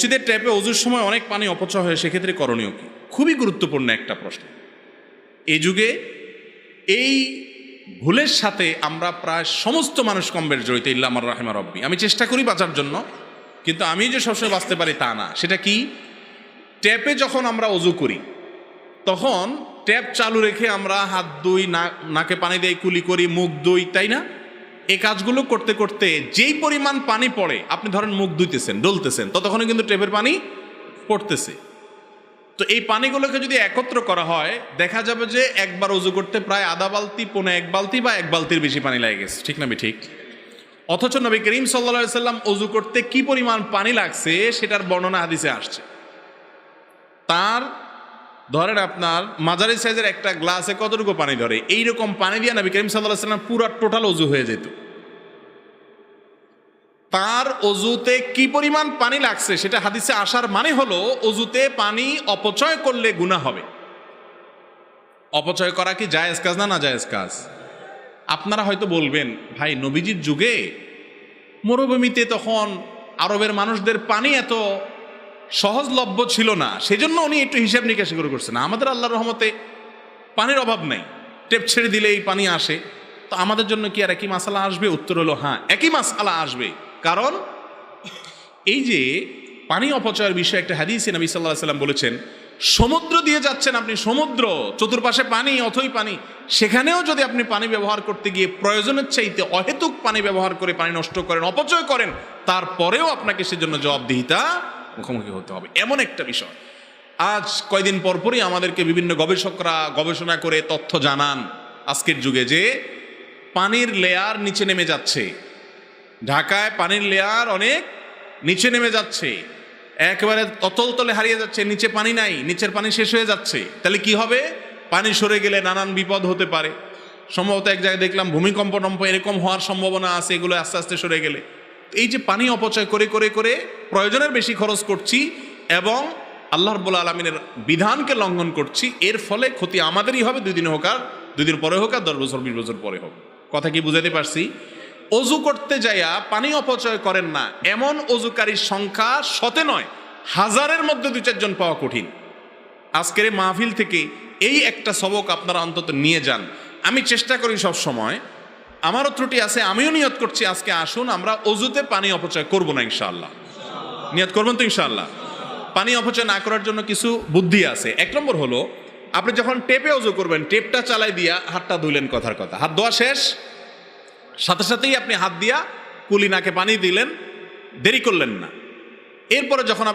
মসজিদের ট্যাপে অজুর সময় অনেক পানি অপচয় হয়, সেক্ষেত্রে করণীয় কি? খুবই গুরুত্বপূর্ণ একটা প্রশ্ন। এই যুগে এই ভুলের সাথে আমরা প্রায় সমস্ত মানুষ কম্বের জড়িত, ইল্লা আমার রাহেমা রব্বি। আমি চেষ্টা করি বাঁচার জন্য, কিন্তু আমি যে সবসময় বাঁচতে পারি তা না। সেটা কি? ট্যাপে যখন আমরা অজু করি, তখন ট্যাপ চালু রেখে আমরা হাত দুই, না- নাকে পানি দিয়ে কুলি করি, মুখ দুই, তাই না? এই কাজগুলো করতে করতে যেই পরিমাণ পানি পড়ে, আপনি ধরেন মুখ ধুইতেছেন, ডলতেছেন, ততক্ষণে কিন্তু ট্যাপের পানি পড়তেছে। তো এই পানিগুলোকে যদি একত্র করা হয়, দেখা যাবে যে একবার উজু করতে প্রায় আধা বালতি, পৌনে এক বালতি বা এক বালতির বেশি পানি লাগে গেছে। ঠিক না ঠিক? অথচ নবী করিম সাল্লা সাল্লাম অজু করতে কি পরিমাণ পানি লাগছে, সেটার বর্ণনা হাদিসে আসছে। তার ধরেন আপনার মাঝারি সাইজের একটা গ্লাসে কতটুকু পানি ধরে? এইরকম পানি দিয়ে নবী করিম সাল্লাহ সাল্লাম পুরো টোটাল অজু হয়ে যেত। তার অজুতে কি পরিমাণ পানি লাগছে সেটা হাদিসে আসার মানে হলো অজুতে পানি অপচয় করলে গুণা হবে। অপচয় করা কি জায়েজ কাজ না না জায়েজ কাজ? আপনারা হয়তো বলবেন, ভাই, নবীজির যুগে মরুভূমিতে তখন আরবের মানুষদের পানি এত সহজলভ্য ছিল না। সেজন্য উনি একটু হিসাব নিকাশ করে করছেন। আমাদের আল্লাহর রহমতে পানির অভাব নাই। টেপ ছেড়ে দিলে এই পানি আসে। তো আমাদের জন্য কি আর একই মাসালা আসবে? উত্তর হলো হ্যাঁ একই মাসালা আসবে। কারণ এই যে পানি অপচয়ের বিষয়ে একটা হাদিস নবী সাল্লাহ সাল্লাম বলেছেন, সমুদ্র দিয়ে যাচ্ছেন আপনি, সমুদ্র, চতুর্পাশে পানি, অথই পানি। সেখানেও যদি আপনি পানি ব্যবহার করতে গিয়ে প্রয়োজনের চাইতে অহেতুক পানি ব্যবহার করে পানি নষ্ট করেন, অপচয় করেন, তারপরেও আপনাকে সেজন্য জবাবদিহিতা মুখোমুখি হতে হবে। এমন একটা বিষয়। আজ কয়দিন পরপরই আমাদেরকে বিভিন্ন গবেষকরা গবেষণা করে তথ্য জানান আজকের যুগে যে পানির লেয়ার নিচে নেমে যাচ্ছে। ঢাকায় পানির লেয়ার অনেক নিচে নেমে যাচ্ছে। একেবারে ততল তলে হারিয়ে যাচ্ছে, নিচে পানি নাই, নিচের পানি শেষ হয়ে যাচ্ছে। তাহলে কি হবে? পানি সরে গেলে নানান বিপদ হতে পারে। সম্ভবত এক জায়গায় দেখলাম ভূমিকম্প টম্প এরকম হওয়ার সম্ভাবনা আছে, এগুলো আস্তে আস্তে সরে গেলে। এই যে পানি অপচয় করে করে করে প্রয়োজনের বেশি খরচ করছি এবং আল্লাহ রব্বুল আলমিনের বিধানকে লঙ্ঘন করছি, এর ফলে ক্ষতি আমাদেরই হবে, দুই দিন হোক আর, দুই দিন পরে হোক আর, দশ বছর, বিশ বছর পরে হোক। কথা কি বুঝাতে পারছি? অজু করতে যাইয়া পানি অপচয় করেন না, এমন অজুকারীর সংখ্যা শতে নয়, হাজারের মধ্যে দু চারজন পাওয়া কঠিন। আজকের মাহফিল থেকে এই একটা সবক আপনারা অন্তত নিয়ে যান। আমি চেষ্টা করি সব সময় আমারও ত্রুটি আছে, আমিও নিয়ত করছি, আজকে আসুন, আমরা অজুতে পানি অপচয় করব না, ইনশাআল্লাহ। নিয়ত করবেন তো, ইনশাআল্লাহ। পানি অপচয় না করার জন্য কিছু বুদ্ধি আছে। এক নম্বর হলো, আপনি যখন টেপে অজু করবেন, টেপটা চালাই দিয়া হাতটা ধুইলেন কথার কথা। হাত ধোয়া শেষ, সাথে সাথেই আপনি হাত দিয়া কুলি নাকে পানি দিলেন, দেরি করলেন না। এরপরে যখন